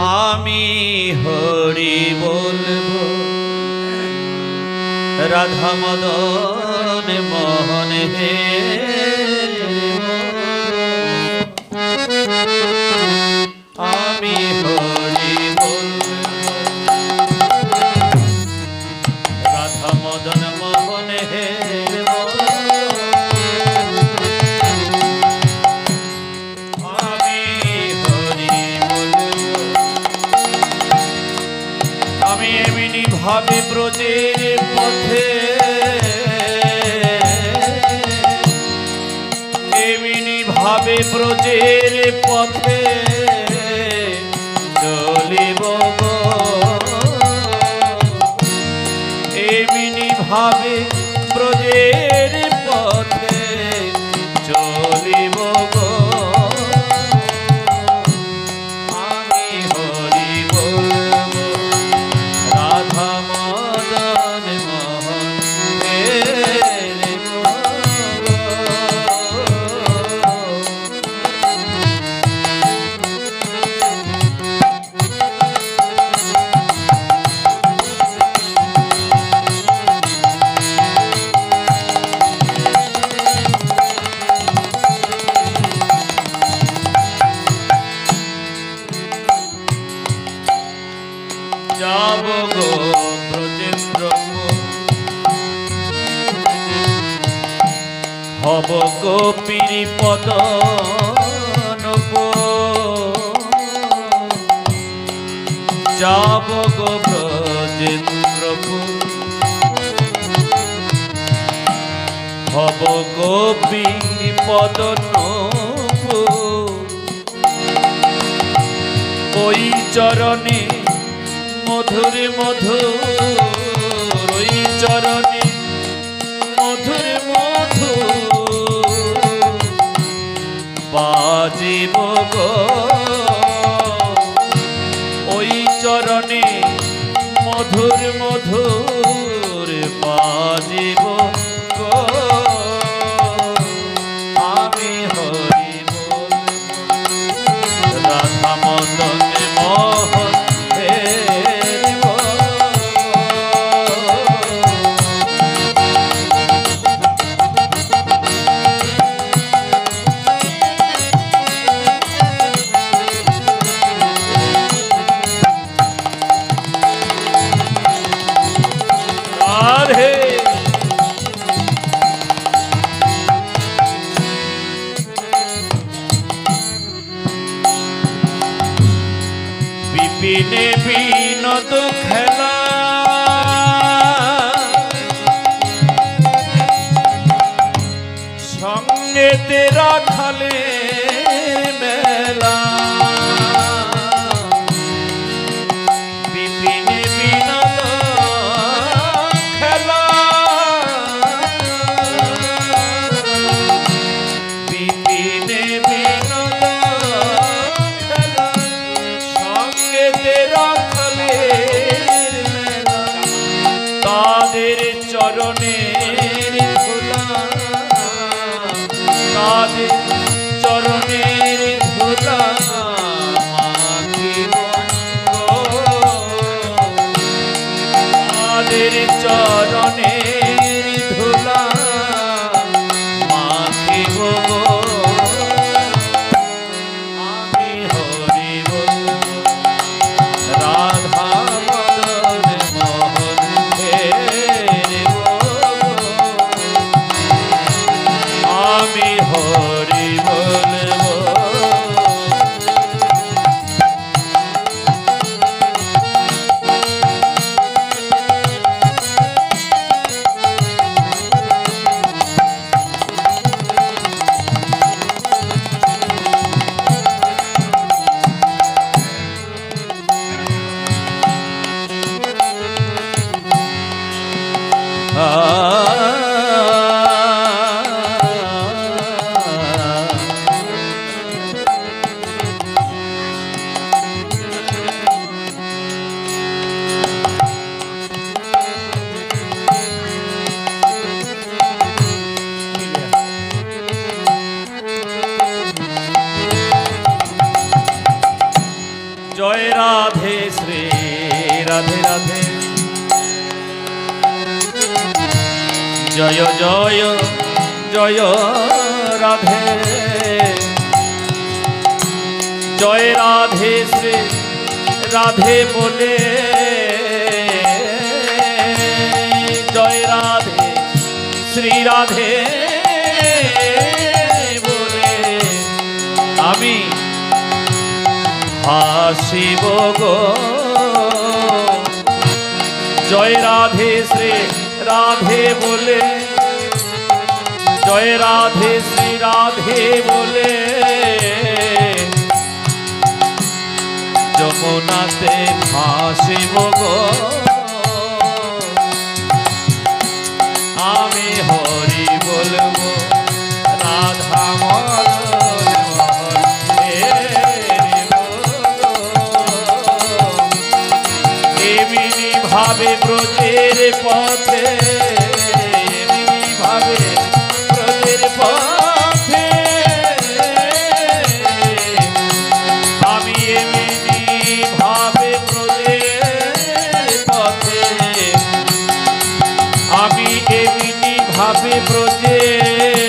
আমি হরি বলব। রাধা মদন মোহন হে ভাবে ব্রজের পথে এমনি ভাবে ব্রজের পথে চলিব। এমনি ভাবে ব্রজের যাব গো ব্রজেন্দ্রপুর হব গোপীর পদ যাব গো ব্রজেন্দ্রপুর হব গোপীর পদ ওই চরণে মধুর মধুর ওই চরণে। মধুর মধুর বাজিব গো। ওই চরণে মধুর মধুর বাজিব বিপিনে বিনোদ খেলা সঙ্গে তেরা খালে চরণের ধুলা তাদের চরণের ধুলা চরণের রাধে রাধে। জয় জয় জয়, রাধে। জয় রাধে শ্রী রাধে বলে। জয় রাধে শ্রী রাধে বলে। আমি হাসিব গো। জয় রাধে শ্রী রাধে বলে। জয় রাধে শ্রী রাধে বলে। যমুনাতে ভাসিব গো। আমি এমনি ভাবে ব্রজের